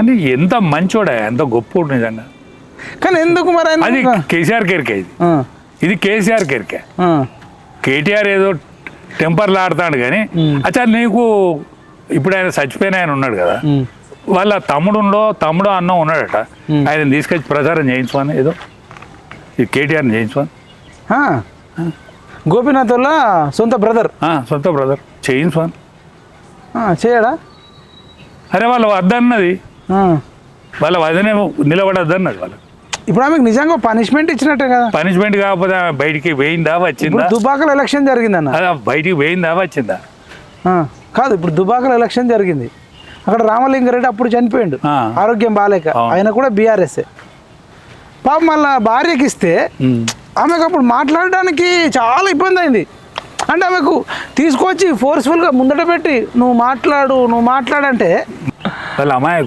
అని ఎంత మంచోడా ఎంత గొప్పోడు నిజంగా. కానీ ఎందుకు మరి అది కేసీఆర్ కెరికే ఇది. ఇది కేసీఆర్ కెరికే. కేటీఆర్ ఏదో టెంపర్లు ఆడతాడు కానీ అచ్చా నీకు ఇప్పుడు ఆయన చచ్చిపోయిన ఆయన ఉన్నాడు కదా. వాళ్ళ తమ్ముడులో తమ్ముడు అన్న ఉన్నాడట. ఆయన తీసుకొచ్చి ప్రచారం చేయించుకోని ఏదో. ఈ కేటీఆర్ని చేయించుకోని. గోపీనాథ్ వాళ్ళ సొంత బ్రదర్. సొంత బ్రదర్. చేయించుకోని చేయడా? అరే వాళ్ళు వద్దన్నది. వాళ్ళ వదనే నిలబడద్దన్నది వాళ్ళు. ఇప్పుడు ఆమెకు నిజంగా పనిష్మెంట్ ఇచ్చినట్టే కదా? పనిష్మెంట్ కాకపోతే ఆమె బయటికి ఇప్పుడు వచ్చిందా? దుబాకలో ఎలక్షన్ జరిగిందన్న. అదే బయటికి పోయిందా వచ్చిందా? కాదు ఇప్పుడు దుబాకలో ఎలక్షన్ జరిగింది. అక్కడ రామలింగారెడ్డి అప్పుడు చనిపోయిండు. ఆరోగ్యం బాగాలేక. ఆయన కూడా బీఆర్ఎస్ఏ పాప మళ్ళా భార్యకి ఇస్తే ఆమెకు అప్పుడు మాట్లాడడానికి చాలా ఇబ్బంది అయింది. అంటే ఆమెకు తీసుకొచ్చి ఫోర్స్ఫుల్గా ముందట పెట్టి నువ్వు మాట్లాడు నువ్వు మాట్లాడంటే El amae.